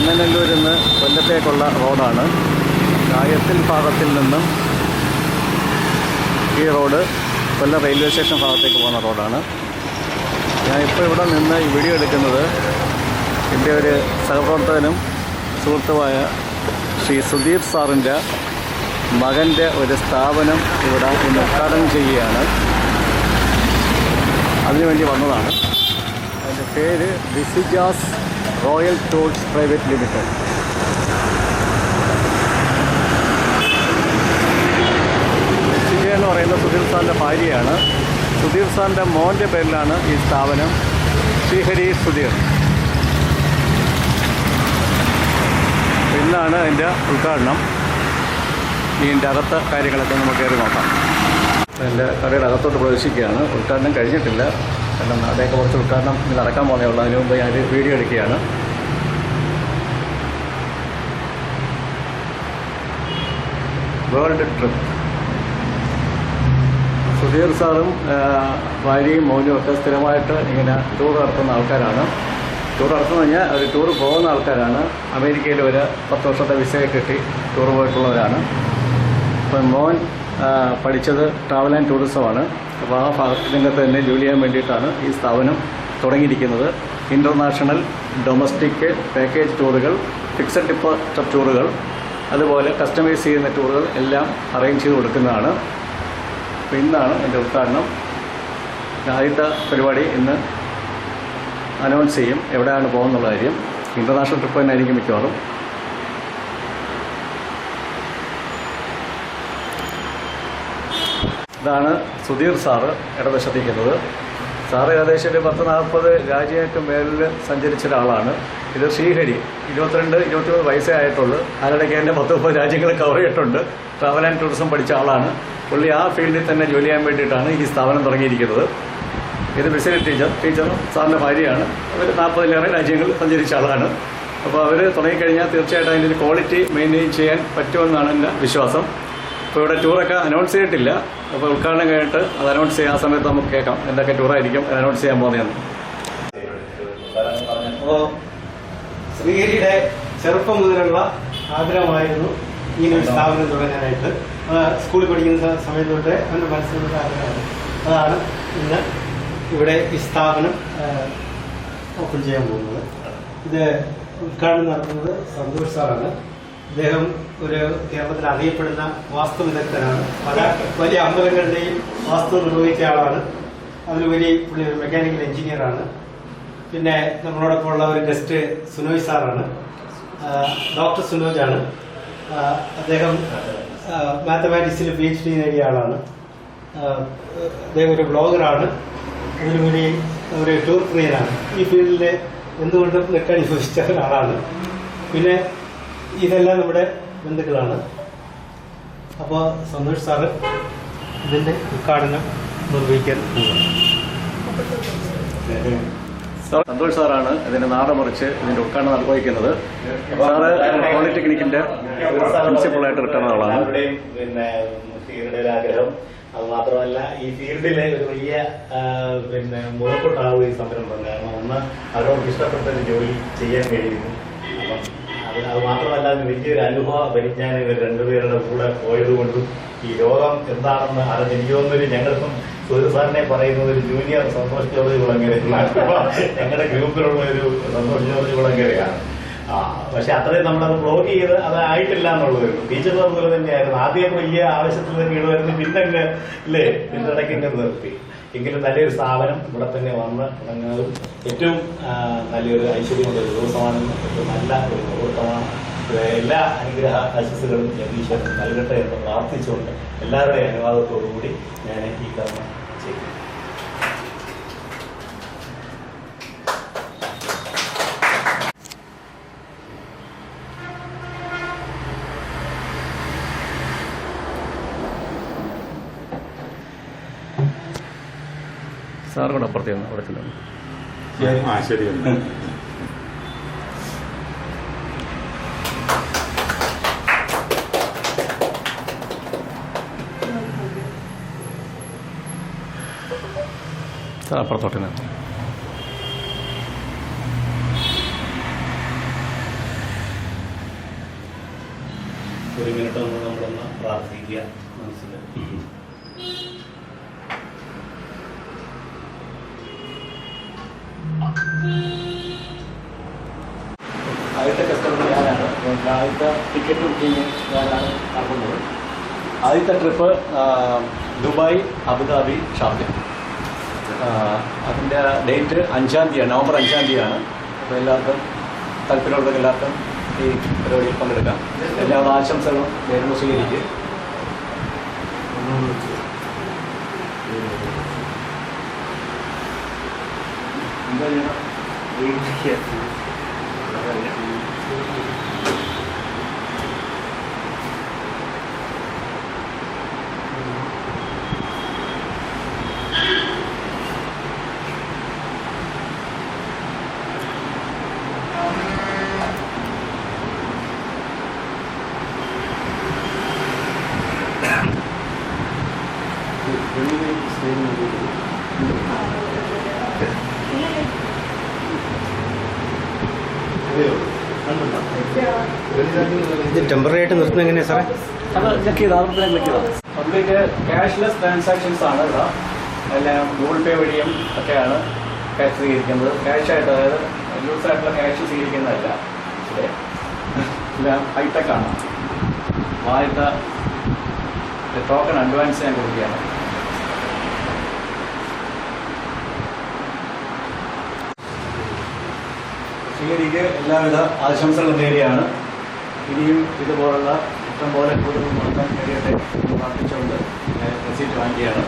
ചങ്ങനല്ലൂരിൽ നിന്ന് കൊല്ലത്തേക്കുള്ള റോഡാണ്. കായത്തിൽ ഭാഗത്തിൽ നിന്നും ഈ റോഡ് കൊല്ലം റെയിൽവേ സ്റ്റേഷൻ ഭാഗത്തേക്ക് പോകുന്ന റോഡാണ്. ഞാനിപ്പോൾ ഇവിടെ നിന്ന് ഈ വീഡിയോ എടുക്കുന്നത് എന്റെ ഒരു സഹപ്രവർത്തകനും സുഹൃത്തുമായ ശ്രീ സുദീപ് സാറിന്റെ മകന്റെ ഒരു സ്ഥാപനം ഇവിടെ ഇന്ന് ഉദ്ഘാടനം ചെയ്യുകയാണ്. അതിനുവേണ്ടി വന്നതാണ്. അതിന്റെ പേര് ബിസിജാസ് റോയൽ ടൂൾസ് പ്രൈവറ്റ് ലിമിറ്റഡ്. എന്ന് പറയുന്ന സുധീർ സാറിന്റെ ഭാര്യയാണ്. സുധീർ സാറിന്റെ മോന്റെ പേരിലാണ് ഈ സ്ഥാപനം ശ്രീഹരി സുധീർ. ഇന്നാണ് അതിന്റെ ഉദ്ഘാടനം. ഇതിന്റെ അകത്ത കാര്യങ്ങളൊക്കെ നമുക്ക് കയറി നോക്കാം. എന്റെ കടയുടെ അകത്തോട്ട് പ്രവേശിക്കുകയാണ്. ഉദ്ഘാടനം കഴിഞ്ഞിട്ടില്ല. കാരണം നാടേക്ക് കുറച്ച് ഉദ്ഘാടനം നടക്കാൻ പോകുന്നേ ഉള്ളൂ. അതിന് മുമ്പ് ഞാൻ വീഡിയോ എടുക്കുകയാണ്. World trip. സുധീർ സാറും ഭാര്യയും മോനും ഒക്കെ സ്ഥിരമായിട്ട് ഇങ്ങനെ ടൂർ നടത്തുന്ന ആൾക്കാരാണ്. ടൂർ നടത്തുന്ന കഴിഞ്ഞാൽ അവർ ടൂർ പോകുന്ന ആൾക്കാരാണ്. അമേരിക്കയിൽ ഒരു പത്ത് വർഷത്തെ വിസയെ കിട്ടി ടൂർ പോയിട്ടുള്ളവരാണ്. അപ്പം മോൻ പഠിച്ചത് ട്രാവൽ ആൻഡ് ടൂറിസമാണ് അപ്പോൾ ആ രംഗത്ത് തന്നെ ജോലി ചെയ്യാൻ വേണ്ടിയിട്ടാണ് ഈ സ്ഥാപനം തുടങ്ങിയിരിക്കുന്നത്. ഇന്റർനാഷണൽ ഡൊമസ്റ്റിക് പാക്കേജ് ടൂറുകൾ ഫിക്സഡ് ഡിപ്പോസിറ്റ് ടൂറുകൾ അതുപോലെ കസ്റ്റമൈസ് ചെയ്യുന്ന ടൂറുകൾ എല്ലാം അറേഞ്ച് ചെയ്ത് കൊടുക്കുന്നതാണ്. അപ്പോൾ ഇന്നാണ് എന്റെ ഉദ്ഘാടനം. ആദ്യത്തെ പരിപാടി ഇന്ന് അനൗൺസ് ചെയ്യും എവിടെയാണ് പോകുന്നുള്ള കാര്യം. ഇന്റർനാഷണൽ ട്രിപ്പ് തന്നെ ആയിരിക്കും മിക്കവാറും. ഇതാണ് സുധീർ സാറ് ഇടവശത്തിരിക്കുന്നത് സാറ് ഏകദേശം ഒരു പത്ത് നാൽപ്പത് രാജ്യങ്ങൾക്ക് മേലിൽ സഞ്ചരിച്ച ഒരാളാണ്. ഇത് ശ്രീഹരി. ഇരുപത്തിരണ്ട് ഇരുപത്തിമൂന്ന് വയസ്സേ ആയിട്ടുള്ളൂ. അതിനിടയ്ക്ക് തന്നെ പത്ത് മുപ്പത് രാജ്യങ്ങൾ കവർ ചെയ്തിട്ടുണ്ട്. ട്രാവൽ ആൻഡ് ടൂറിസം പഠിച്ച ആളാണ്. പുള്ളി ആ ഫീൽഡിൽ തന്നെ ജോലി ചെയ്യാൻ വേണ്ടിയിട്ടാണ് ഈ സ്ഥാപനം തുടങ്ങിയിരിക്കുന്നത്. ഇത് ബിസിനസ് ടീച്ചർ. ടീച്ചറും സാറിന്റെ ഭാര്യയാണ്. അവർ നാൽപ്പതിലേറെ രാജ്യങ്ങൾ സഞ്ചരിച്ച ആളാണ്. അപ്പോൾ അവർ തുടങ്ങിക്കഴിഞ്ഞാൽ തീർച്ചയായിട്ടും അതിന്റെ ക്വാളിറ്റി മെയിന്റെയിൻ ചെയ്യാൻ പറ്റുമെന്നാണ് എന്റെ വിശ്വാസം. ഇപ്പോൾ ഇവിടെ ടൂറൊക്കെ അനൗൺസ് ചെയ്തിട്ടില്ല. അപ്പോൾ ഉദ്ഘാടനം കഴിഞ്ഞിട്ട് അത് അനൗൺസ് ചെയ്യാൻ സമയത്ത് നമുക്ക് കേൾക്കാം. എന്തൊക്കെ ടൂറായിരിക്കും അനൗൺസ് ചെയ്യാൻ പോകുന്നതെന്ന് അപ്പോൾ ശ്രീഹരിയുടെ ചെറുപ്പം മുതലുള്ള ആഗ്രഹമായിരുന്നു ഇങ്ങനെ ഒരു സ്ഥാപനം തുടങ്ങാനായിട്ട്. സ്കൂളിൽ പഠിക്കുന്ന സമയത്ത് തൊട്ട് അവന്റെ മനസ്സിലുള്ള ആഗ്രഹമാണ് അതാണ് ഇന്ന് ഇവിടെ ഈ സ്ഥാപനം ഓപ്പൺ ചെയ്യാൻ പോകുന്നത്. ഇത് ഉദ്ഘാടനം നടത്തുന്നത് സന്തോഷ് സാറാണ്. അദ്ദേഹം ഒരു കേരളത്തിൽ അറിയപ്പെടുന്ന വാസ്തു വിദഗ്ധനാണ്. പല വലിയ അമ്പലങ്ങളുടെയും വാസ്തു നിർവഹിച്ച ആളാണ്. അതിലുപരി പുള്ളി ഒരു മെക്കാനിക്കൽ എഞ്ചിനീയറാണ് പിന്നെ നമ്മളോടൊപ്പം ഉള്ള ഒരു ഗസ്റ്റ് സുനോയ് സാറാണ് ഡോക്ടർ സുനോജ് ആണ്. അദ്ദേഹം മാത്തമാറ്റിക്സിൽ പി എച്ച് ഡി നേടിയ ആളാണ്. അദ്ദേഹം ഒരു ബ്ലോഗറാണ് അതിലുപരി ഒരു ടൂർ പ്രിയനാണ് ഈ ഫീൽഡിൽ എന്തുകൊണ്ടും നെട്ടനുഭവിച്ച ഒരാളാണ്. പിന്നെ ഇതെല്ലാം നമ്മുടെ ബന്ധുക്കളാണ്. അപ്പോൾ സന്തോഷ് സാറ് ഇതിന്റെ ഉദ്ഘാടനം നിർവഹിക്കാൻ പോകുന്നു സന്തോഷ് സാറാണ് ഇതിന്റെ നാടമറിച്ച് ഇതിന്റെ ഉദ്ഘാടനം നിർവഹിക്കുന്നത് സാറ് പോളിടെക്നിക്കിന്റെ പ്രിൻസിപ്പളായിട്ട് റിട്ടേൺ ആളാണ്. പിന്നെ ഫീൽഡിലെ ആഗ്രഹം. അത് മാത്രമല്ല ഈ ഫീൽഡിലെ ഒരു വലിയ പിന്നെ മുതൽക്കൂട്ടാവും ഈ സംരംഭം. കാരണം ഒന്ന് അവരോട് ഇഷ്ടപ്പെട്ട ഒരു ജോലി ചെയ്യാൻ കഴിയുന്നു. അത് മാത്രമല്ല വലിയൊരു അനുഭവ പരിജ്ഞാനം ഇവർ രണ്ടുപേരുടെ കൂടെ പോയതുകൊണ്ടും ഈ ലോകം എന്താണെന്ന് അറിഞ്ഞ് എനിക്ക് തോന്നുന്നൊരു ഞങ്ങൾക്കും ഒരു സാറിനെ പറയുന്നത് ഒരു ജൂനിയർ സന്തോഷ് ജോർജ് കുളങ്ങര ഞങ്ങളുടെ ഗ്രൂപ്പിലുള്ള ഒരു സന്തോഷ് ജോർജ് കുളങ്ങരയാണ്. ആ പക്ഷെ അത്രയും നമ്മളത് ബ്ലോക്ക് ചെയ്ത് അത് ആയിട്ടില്ല എന്നുള്ളത് ടീച്ചർ പോലെ തന്നെയായിരുന്നു. ആദ്യം വലിയ ആവശ്യത്തിൽ തന്നെ ഇടുമായിരുന്നു പിന്നെ അല്ലേ പിന്നെ നിർത്തി. എങ്കിലും നല്ലൊരു സ്ഥാപനം ഇവിടെ തന്നെ വന്ന് തുടങ്ങുന്നതും ഏറ്റവും നല്ലൊരു ഐശ്വര്യമുള്ള ഒരു ദിവസമാണെന്ന് ഏറ്റവും നല്ല ഒരു മുഹൂർത്തമാണ്. എല്ലാ അനുഗ്രഹ ആശസ്സുകളും ജഗീശ്വരൻ നൽകട്ടെ എന്ന് പ്രാർത്ഥിച്ചുകൊണ്ട് എല്ലാവരുടെയും അനുവാദത്തോടുകൂടി ഞാൻ ഈ കർമ്മം ചെയ്യും. സാർ കൂടെ അപ്പുറത്ത് നിന്ന് അവിടെ ചെല്ലുന്നു. ആ ശരി സാർ അപ്പുറത്തോട്ട് തന്നെ ഒരു മിനിറ്റ് ഒന്ന് നമ്മളൊന്ന് പ്രാർത്ഥിക്കുക മനസ്സിൽ. ആദ്യത്തെ ടിക്കറ്റ് ബുക്കിംഗ് ഞാനാണ് നടക്കുന്നത് ആദ്യത്തെ ട്രിപ്പ് ദുബായ് അബുദാബി ഷാർജ അതിന്റെ ഡേറ്റ് അഞ്ചാം തീയതിയാണ് നവംബർ അഞ്ചാം തീയതിയാണ് അപ്പോൾ എല്ലാവർക്കും താല്പര്യമുള്ളവർക്ക് എല്ലാവർക്കും ഈ പരിപാടിയിൽ പങ്കെടുക്കാം എല്ലാവരുടെ ആശംസകളും നേരുന്നു സ്വീകരിക്കുക എന്താ ചെയ്യണം ഇത് ടെമ്പററി ആയിട്ട് നിർത്തുന്നത് എങ്ങനെയാ സാറേ? ചെയ്താൽ ക്ലിക്ക് ചെയ്താൽ പബ്ലിക് ക്യാഷ്ലെസ് ട്രാൻസാക്ഷൻസ് ആണ് ഇവിടെ എല്ലാം ഗൂഗിൾ പേ വഴിയും ഒക്കെയാണ് ക്യാഷ് സ്വീകരിക്കുന്നത്. ക്യാഷ് ആയിട്ട് അതായത് ലൂസ് ആയിട്ടുള്ള ക്യാഷ് സ്വീകരിക്കുന്നതല്ല. എല്ലാം ഹൈടെക് ആണ്. ആദ്യത്തെ ടോക്കൺ അഡ്വാൻസ് ഞാൻ കൊടുക്കുകയാണ്. ശ്രീഹരിക്ക് എല്ലാവിധ ആശംസകളും നേടിയാണ്. ഇനിയും ഇതുപോലുള്ള ഇഷ്ടം പോലെ കൂടുതൽ കഴിയട്ടെ എന്ന് പ്രാർത്ഥിച്ചുകൊണ്ട് സീറ്റ് വാങ്ങിയാണ്